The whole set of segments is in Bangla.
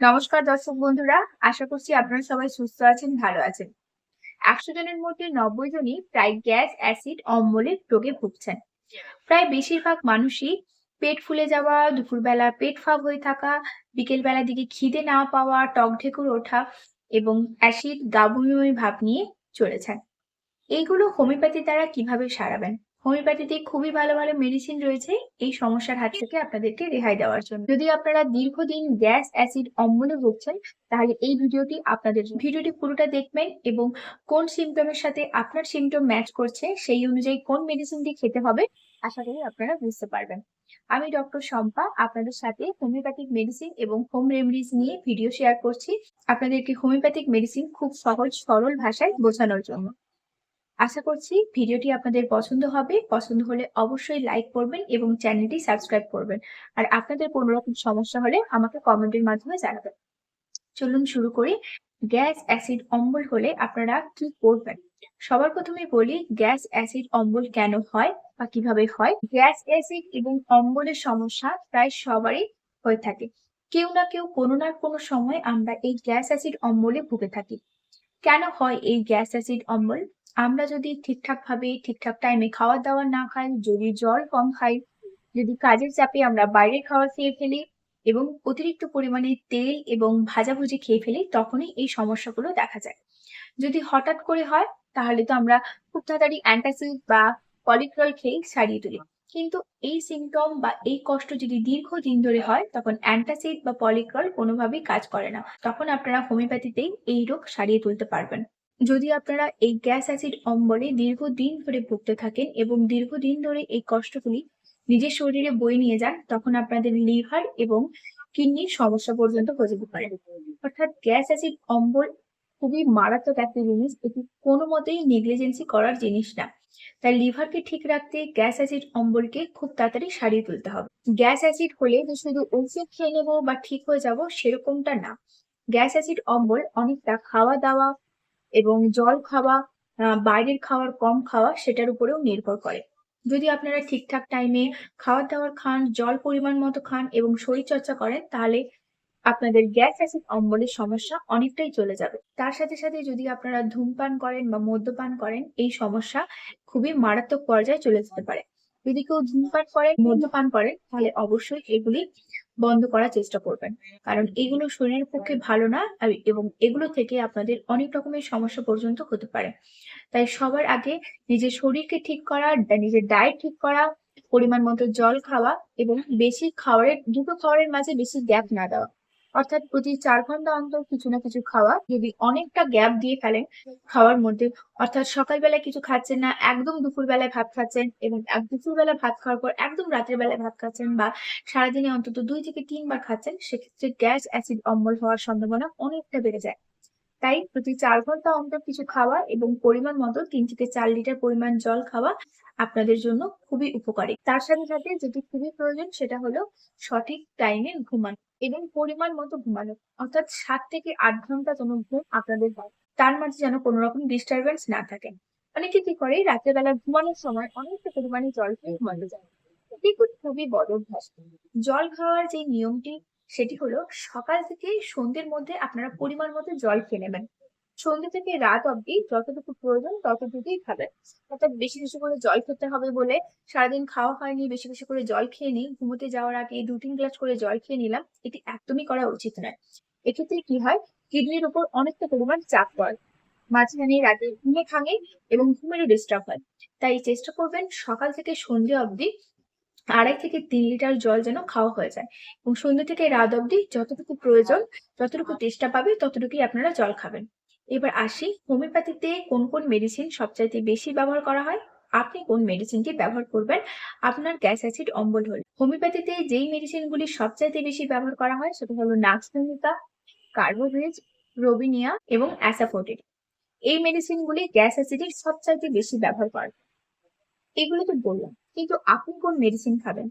নমস্কার দর্শক বন্ধুরা, আশা করছি আপনারা সবাই সুস্থ আছেন, ভালো আছেন। একশো জনের মধ্যে নব্বই জনই প্রায় গ্যাস, অ্যাসিড, অম্বলের রোগে ভুগছেন। প্রায় বেশিরভাগ মানুষই পেট ফুলে যাওয়া, দুপুরবেলা পেট ফাঁক হয়ে থাকা বিকেল বেলার দিকে খিদে না পাওয়া, টক ঢেকুর ওঠা এবং অ্যাসিড গাবুমি ভাব নিয়ে চলেছেন। এইগুলো হোমিওপ্যাথি দ্বারা কীভাবে সারাবেন? হোমিওপ্যাথিতে খুবই ভালো ভালো মেডিসিন রয়েছে এই সমস্যার হাত থেকে আপনাদেরকে রেহাই দেওয়ার জন্য। যদি আপনারা দীর্ঘদিন গ্যাস, অ্যাসিড, অম্বলে ভুগছেন তাহলে এই ভিডিওটি আপনাদের। ভিডিওটি পুরোটা দেখবেন এবং কোন সিমটমের সাথে আপনার সিমটম ম্যাচ করছে সেই অনুযায়ী কোন মেডিসিনটি খেতে হবে, আশা করি আপনারা বুঝতে পারবেন। আমি ডক্টর শম্পা, আপনাদের সাথে হোমিওপ্যাথিক মেডিসিন এবং হোম রেমেডিস নিয়ে ভিডিও শেয়ার করছি। আপনাদেরকে হোমিওপ্যাথিক মেডিসিন খুব সহজ, সরল ভাষায় বোঝানোর জন্য। আশা করছি ভিডিওটি আপনাদের পছন্দ হবে। পছন্দ হলে অবশ্যই লাইক করবেন এবং চ্যানেলটি সাবস্ক্রাইব করবেন। আর আপনাদের কোনো রকম সমস্যা হলে আমাকে কমেন্টের মাধ্যমে জানাবেন। চলুন শুরু করি। গ্যাস, অ্যাসিড, অম্বল হলে আপনারা কি করবেন? সবার প্রথমে বলি, গ্যাস, অ্যাসিড, অম্বল কেন হয় বা কীভাবে হয়? গ্যাস, অ্যাসিড এবং অম্বলের সমস্যা প্রায় সবারই হয়ে থাকে। কেউ না কেউ কোনো না কোনো সময় আমরা এই গ্যাস, অ্যাসিড, অম্বলে ভুগে থাকি। কেন হয় এই গ্যাস, অ্যাসিড, অম্বল? আমরা যদি ঠিকঠাক ভাবে ঠিকঠাক টাইমে খাওয়া দাওয়া না খাই, যদি জল কম খাই, যদি কাজের চাপে আমরা বাইরের খাওয়া খেয়ে ফেলি এবং অতিরিক্ত পরিমাণে তেল এবং ভাজাভুজি খেয়ে ফেলি, তখনই এই সমস্যাগুলো দেখা যায়। যদি হঠাৎ করে হয়, তাহলে তো আমরা খুব তাড়াতাড়ি অ্যান্টাসিড বা পলিক্রল খেয়ে সারিয়ে তুলি। কিন্তু এই সিমটম বা এই কষ্ট যদি দীর্ঘদিন ধরে হয়, তখন অ্যান্টাসিড বা পলিক্রল কোনোভাবেই কাজ করে না। তখন আপনারা হোমিওপ্যাথিতেই এই রোগ সারিয়ে তুলতে পারবেন। যদি আপনারা এই গ্যাস অ্যাসিড অম্বলে দীর্ঘদিন ধরে ভুগতে থাকেন এবং দীর্ঘদিন ধরে এই কষ্টগুলি নিজের শরীরে বয়ে নিয়ে যান, তখন আপনাদের লিভার এবং কিডনির সমস্যা পর্যন্ত হয়ে যেতে পারে। অর্থাৎ গ্যাস অ্যাসিড অম্বল খুবই মারাত্মক একটা জিনিস। এটি কোনো মতেই নেগলিজেন্সি করার জিনিস না। তাই লিভারকে ঠিক রাখতে গ্যাস অ্যাসিড অম্বলকে খুব তাড়াতাড়ি সারিয়ে তুলতে হবে। গ্যাস অ্যাসিড হলে যে শুধু ওষুধ খেয়ে নেব বা ঠিক হয়ে যাব সেরকমটা না। গ্যাস অ্যাসিড অম্বল অনেকটা খাওয়া দাওয়া এবং জল খাওয়া বাইরের খাওয়ার কম খাওয়া সেটার উপরেও নির্ভর করে। যদি আপনারা ঠিকঠাক টাইমে খাবার দাবার খান, জল পরিমাণ মতো খান এবং শরীর চর্চা করেন, তাহলে আপনাদের গ্যাস অ্যাসিড অম্বলের সমস্যা অনেকটাই চলে যাবে। তার সাথে সাথে যদি আপনারা ধূমপান করেন বা মদ্যপান করেন, এই সমস্যা খুবই মারাত্মক পর্যায়ে চলে যেতে পারে। যদি কেউ ধূমপান করেন, মদ্যপান করেন, তাহলে অবশ্যই এগুলি বন্ধ করার চেষ্টা করবেন। কারণ এগুলো শরীরের পক্ষে ভালো না এবং এগুলো থেকে আপনাদের অনেক রকমের সমস্যা পর্যন্ত হতে পারে। তাই সবার আগে নিজের শরীরকে ঠিক করা নিজের ডায়েট ঠিক করা, পরিমাণ মতো জল খাওয়া এবং বেশি খাওয়ারের, দুটো খাওয়ারের মাঝে বেশি গ্যাপ না দেওয়া। অর্থাৎ প্রতি চার ঘণ্টা অন্তর কিছু না কিছু খাওয়া যদি অনেকটা গ্যাপ দিয়ে ফেলেন খাওয়ার মধ্যে, অর্থাৎ সকালবেলায় কিছু খাচ্ছেন না, একদম দুপুর বেলায় ভাত খাচ্ছেন এবং এক দুপুর বেলা ভাত খাওয়ার পর একদম রাতের বেলায় ভাত খাচ্ছেন বা সারাদিনে অন্তত দুই থেকে তিনবার খাচ্ছেন, সেক্ষেত্রে গ্যাস, অ্যাসিড অম্বল হওয়ার সম্ভাবনা অনেকটা বেড়ে যায়। তাই প্রতি চার ঘণ্টা অন্তর কিছু খাওয়া এবং পরিমাণ মতো তিন থেকে চার লিটার পরিমাণ জল খাওয়া আপনাদের জন্য খুবই উপকারী। তার সাথে সাথে যেটি খুবই প্রয়োজন সেটা হলো সঠিক টাইমে ঘুমানো। এবং পরিমাণ মতো ঘুমানো। অর্থাৎ সাত থেকে আট ঘণ্টা যেন ঘুম আপনাদের হয়। তার মাঝে যেন কোনো রকম ডিস্টারবেন্স না থাকে। অনেকে কি করে, রাতের বেলা ঘুমানোর সময় অনেকটা পরিমাণে জল খেয়ে ঘুমানো যায় এটি খুবই বড় অভ্যাস। জল খাওয়ার যে নিয়মটি, সেটি হলো সকাল থেকে সন্ধ্যের মধ্যে আপনারা পরিমাণ মতো জল খেয়ে নেবেন। সন্ধ্যে থেকে রাত অবধি যতটুকু প্রয়োজন ততটুকুই খাবেন অর্থাৎ বেশি বেশি করে জল খেতে হবে বলে সারাদিন খাওয়া হয়নি, বেশি বেশি করে জল খেয়ে নিই ঘুমোতে যাওয়ার আগে দু তিন গ্লাস করে জল খেয়ে নিলাম, এটি একদমই করা উচিত নয়। এক্ষেত্রে কি হয়, কিডনির উপর অনেকটা পরিমাণ চাপ পড়ে। মাঝখানে রাতে ঘুমে ভাঙে এবং ঘুমেরও ডিস্টার্ব হয়। তাই চেষ্টা করবেন সকাল থেকে সন্ধ্যে অবধি আড়াই থেকে তিন লিটার জল যেন খাওয়া হয়ে যায় এবং সন্ধ্যে থেকে রাত অবধি যতটুকু প্রয়োজন, যতটুকু চেষ্টা পাবে ততটুকুই আপনারা জল খাবেন। এবার আসি, হোমিওপ্যাথিতে কোন কোন মেডিসিন সবচাইতে বেশি ব্যবহার করা হয়? আপনি কোন মেডিসিনটি ব্যবহার করবেন? আপনার গ্যাস অ্যাসিড অম্বল হলে। হোমিওপ্যাথিতে যেই মেডিসিনগুলি সবচাইতে বেশি ব্যবহার করা হয় সেটা হলো নাক্সভেনিকা কার্বোভেজ রোবিনিয়া এবং অ্যাসাফোটিড এই মেডিসিনগুলি গ্যাস অ্যাসিডের সবচাইতে বেশি ব্যবহার করে এগুলো তো বললাম, কিন্তু আপনি কোন মেডিসিন খাবেন?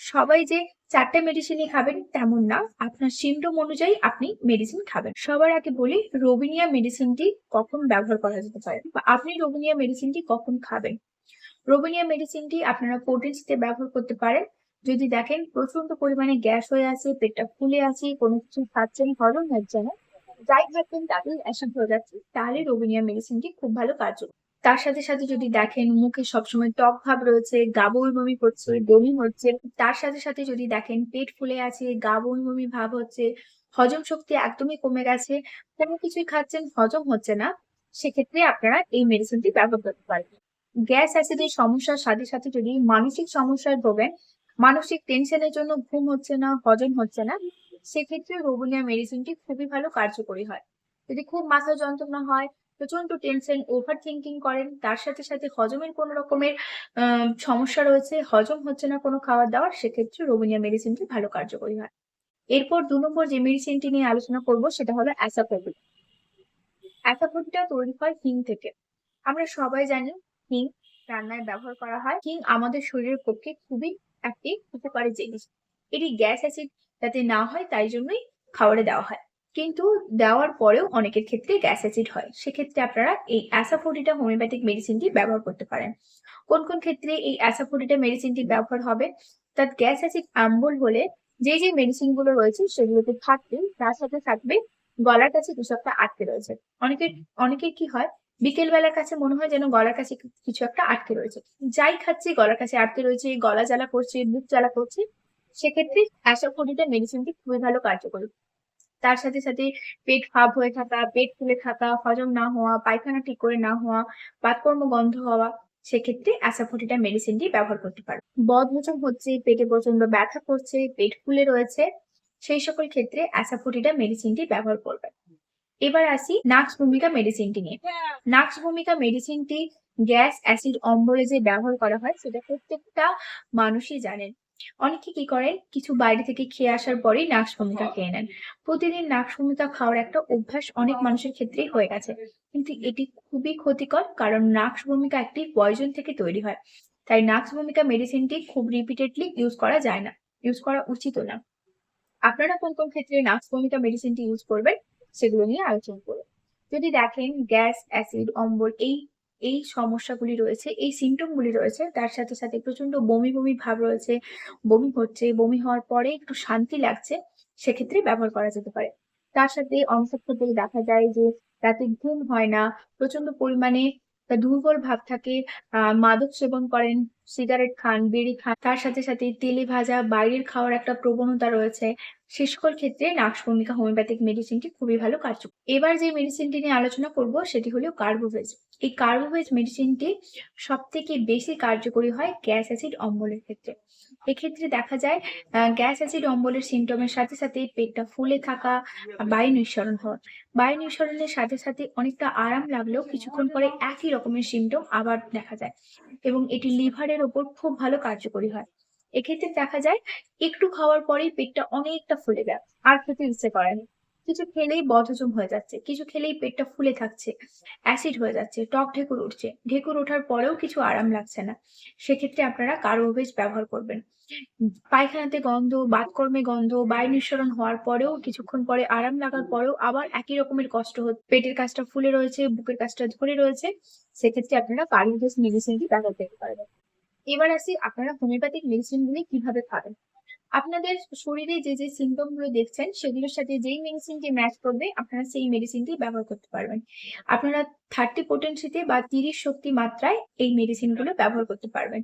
সবাই যে চারটে মেডিসিনই খাবেন তেমন না। আপনার সিমটম অনুযায়ী আপনি মেডিসিন খাবেন। সবার আগে বলি রোবিনিয়া মেডিসিনটি কখন ব্যবহার করা যেতে পারে? বা আপনি রোবিনিয়া মেডিসিনটি কখন খাবেন? রোবিনিয়া মেডিসিনটি আপনারা পোটেন্সিতে ব্যবহার করতে পারেন। যদি দেখেন প্রচণ্ড পরিমাণে গ্যাস হয়ে আছে, পেটটা ফুলে আছে, কোনো কিছু খাচ্ছেন, হজম হচ্ছে না, যাই খাচ্ছেন তাতেই অ্যাসিড হয়ে যাচ্ছে, তাহলে রোবিনিয়া মেডিসিনটি খুব ভালো কার্যকর। তার সাথে সাথে যদি দেখেন মুখে সবসময় টক ভাব রয়েছে গা বমি করছে, বমি হচ্ছে, তার সাথে সাথে যদি দেখেন পেট ফুলে আছে গা বমি ভাব হচ্ছে, হজম শক্তি একদমই কমে গেছে, কোনো কিছুই খাচ্ছেন, হজম হচ্ছে না, সেক্ষেত্রে আপনারা এই মেডিসিনটি ব্যবহার করতে পারেন। গ্যাস অ্যাসিডের সমস্যার সাথে সাথে যদি মানসিক সমস্যায় ভোগেন, মানসিক টেনশনের জন্য ঘুম হচ্ছে না, হজম হচ্ছে না, সেক্ষেত্রে রোবনিয়া মেডিসিনটি খুবই ভালো কার্যকরী হয়। যদি খুব মাথা যন্ত্রণা হয় প্রচণ্ড টেনশন ওভার থিঙ্কিং করেন। তার সাথে সাথে হজমের কোনো রকমের সমস্যা রয়েছে, হজম হচ্ছে না কোনো খাবার দাবার সেক্ষেত্রে রোবনিয়া মেডিসিনটি ভালো কার্যকরী হয়। এরপর দু নম্বর যে মেডিসিনটি নিয়ে আলোচনা করব, সেটা হলো অ্যাসাফোবিট অ্যাসাফোবিটা তৈরি হয় হিং থেকে। আমরা সবাই জানি হিং রান্নায় ব্যবহার করা হয়। হিং আমাদের শরীরের পক্ষে খুবই একটি উপকারী জিনিস। এটি গ্যাস অ্যাসিড যাতে না হয়, তাই জন্যই খাবারে দেওয়া হয়। কিন্তু দেওয়ার পরেও অনেকের ক্ষেত্রে গ্যাস অ্যাসিড হয়। সেক্ষেত্রে আপনারা এই অ্যাসাফোডিটা হোমিওপ্যাথিক মেডিসিনটি ব্যবহার করতে পারেন। কোন কোন ক্ষেত্রে এই অ্যাসাফোডিটা মেডিসিনটি ব্যবহার হবে? তার গ্যাস অ্যাসিড আম্বল হলে যে যে মেডিসিনগুলো রয়েছে সেগুলোতে থাকবে, তার সাথে থাকবে গলার কাছে কিছু একটা আটকে রয়েছে। অনেকের অনেকের কি হয়? বিকেল বেলার কাছে মনে হয় যেন গলার কাছে কিছু একটা আটকে রয়েছে। যাই খাচ্ছি, গলার কাছে আটকে রয়েছে, গলা জ্বালা করছে বুক জ্বালা করছে, সেক্ষেত্রে অ্যাসাফোডিটা মেডিসিনটি খুবই ভালো কার্যকরী। তার সাথে সাথে পেট ফাঁপ হয়ে থাকা, পেট ফুলে থাকা, হজম না হওয়া, পায়খানা ঠিক করে না হওয়া পাতকর্ম বন্ধ হওয়া, সেক্ষেত্রে অ্যাসাফোডিটা মেডিসিনটি ব্যবহার করতে পারো। বদহজম হচ্ছে, পেটে প্রচণ্ড ব্যথা করছে, পেট ফুলে রয়েছে, সেই সকল ক্ষেত্রে অ্যাসাফোডিটা মেডিসিনটি ব্যবহার করবে। এবার আসি নাক্স ভূমিকা মেডিসিনটি নিয়ে। নাক্স ভূমিকা মেডিসিনটি গ্যাস, অ্যাসিড, অম্বলে যে ব্যবহার করা হয়, সেটা প্রত্যেকটা মানুষই জানেন। অনেকে কি করেন? কিছু বাইরে থেকে খেয়ে আসার পরেই নাক্স ভূমিকা খেয়ে নেন। প্রতিদিন নাক্স ভূমিকা খাওয়ার একটা অভ্যাস অনেক মানুষের ক্ষেত্রেই হয়ে গেছে। কিন্তু এটি খুবই ক্ষতিকর কারণ নাক্স ভূমিকা একটি পয়জন থেকে তৈরি হয়। তাই নাক্স ভূমিকা মেডিসিনটি খুব রিপিটেডলি ইউজ করা যায় না। ইউজ করা উচিত না। আপনারা কোন কোন ক্ষেত্রে নাক্স ভূমিকা মেডিসিনটি ইউজ করবেন? সেগুলো নিয়ে আলোচনা করুন। যদি দেখেন গ্যাস অ্যাসিড অম্বল এই এই সমস্যাগুলি রয়েছে, এই সিমটমগুলি রয়েছে, তার সাথে সাথে প্রচণ্ড বমি বমি ভাব রয়েছে, বমি হচ্ছে, বমি হওয়ার পরে একটু শান্তি লাগছে, সেক্ষেত্রে ব্যবহার করা যেতে পারে। তার সাথে অনেক দেখা যায় যে রাতে ঘুম হয় না প্রচণ্ড পরিমাণে দুর্বল ভাব থাকে মাদক সেবন করেন সিগারেট খান, বিড়ি খান, তার সাথে সাথে তেলে ভাজা, বাইরের খাওয়ার একটা প্রবণতা রয়েছে, সে সকল ক্ষেত্রে নাক্স ভূমিকা, হোমিওপ্যাথিক মেডিসিনটি খুবই ভালো কার্যকর। এবার যে মেডিসিনটি নিয়ে আলোচনা করব, সেটি হলো কার্বোভেজ এই কার্বোভেজ মেডিসিনটি সব থেকে বেশি কার্যকরী হয় গ্যাস অ্যাসিড অম্বলের ক্ষেত্রে। এক্ষেত্রে দেখা যায় গ্যাস অ্যাসিড অম্বলের সিমটমের সাথে সাথে পেটটা ফুলে থাকা বায়ু নিঃসরণ হওয়া বায়ু নিঃসরণের সাথে সাথে অনেকটা আরাম লাগলেও কিছুক্ষণ পরে একই রকমের সিমটম আবার দেখা যায় এবং এটি লিভারের ওপর খুব ভালো কার্যকরী হয়। এক্ষেত্রে দেখা যায়, একটু খাওয়ার পরেই পেটটা অনেকটা ফুলে যায়, আর খেতে ইচ্ছে করে কিছু খেলেই বদহজম হয়ে যাচ্ছে, কিছু খেলেই পেটটা ফুলে থাকছে অ্যাসিড হয়ে যাচ্ছে, টক ঢেকুর উঠছে, ঢেকুর ওঠার পরেও কিছু আরাম লাগছে না। সেক্ষেত্রে আপনারা কার্বোভেজ ব্যবহার করবেন। পায়খানাতে গন্ধ বাতকর্মে গন্ধ বায়ু নিঃসরণ হওয়ার পরেও, কিছুক্ষণ পরে আরাম লাগার পরেও আবার একই রকমের কষ্ট হচ্ছে। পেটের কাজটা ফুলে রয়েছে, বুকের কাজটা ধরে রয়েছে, সেক্ষেত্রে আপনারা কার্বোভেজ মেডিসিনটি ব্যবহার করতে পারবেন। এবার আসি আপনারা হোমিওপ্যাথিক মেডিসিনগুলি কীভাবে খাবেন? আপনাদের শরীরে যে যে সিমটমগুলো দেখছেন, সেগুলোর সাথে যেই মেডিসিনটি ম্যাচ করবে, আপনারা সেই মেডিসিনটি ব্যবহার করতে পারবেন। আপনারা থার্টি পোটেন্সিতে বা তিরিশ শক্তি মাত্রায় এই মেডিসিনগুলো ব্যবহার করতে পারবেন।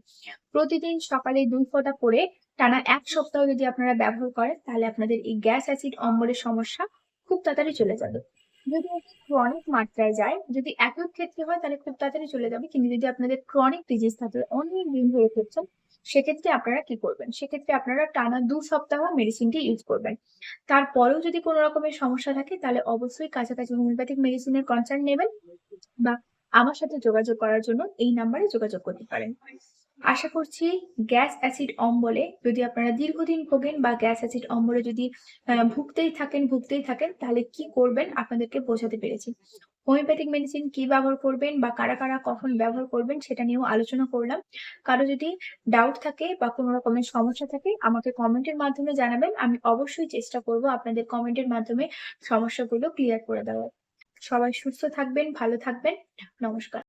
প্রতিদিন সকালে দুই ফোঁটা করে টানা এক সপ্তাহ যদি আপনারা ব্যবহার করেন, তাহলে আপনাদের এই গ্যাস অ্যাসিড অম্বলের সমস্যা খুব তাড়াতাড়ি চলে যাবে। যদি ক্রনিক মাত্রায় যায়, যদি একই ক্ষেত্রে হয়, তাহলে খুব তাড়াতাড়ি চলে যাবে। কিন্তু যদি আপনাদের ক্রনিক ডিজিজ থাকে অনেক দিন ধরে করছেন সেক্ষেত্রে আপনারা কি করবেন? সেক্ষেত্রে আপনারা টানা দু সপ্তাহ মেডিসিনটি ইউজ করবেন। তারপরেও যদি কোনো রকমের সমস্যা থাকে, তাহলে অবশ্যই কাছাকাছি হোমিওপ্যাথিক মেডিসিনের কনসার্ন নেবেন বা আমার সাথে যোগাযোগ করার জন্য এই নাম্বারে যোগাযোগ করতে পারেন। আশা করছি গ্যাস অ্যাসিড অম্বলে যদি আপনারা দীর্ঘদিন ভোগেন বা গ্যাস অ্যাসিড অম্বলে যদি ভুগতেই থাকেন ভুগতেই থাকেন, তাহলে কি করবেন? আপনাদেরকে বোঝাতে পেরেছি। হোমিওপ্যাথিক মেডিসিন কি ব্যবহার করবেন বা কারা কারা কখন ব্যবহার করবেন সেটা নিয়েও আলোচনা করলাম। কারও যদি ডাউট থাকে বা কোনো রকমের সমস্যা থাকে, আমাকে কমেন্টের মাধ্যমে জানাবেন। আমি অবশ্যই চেষ্টা করব আপনাদের কমেন্টের মাধ্যমে সমস্যাগুলো ক্লিয়ার করে দেওয়ার। সবাই সুস্থ থাকবেন, ভালো থাকবেন। নমস্কার।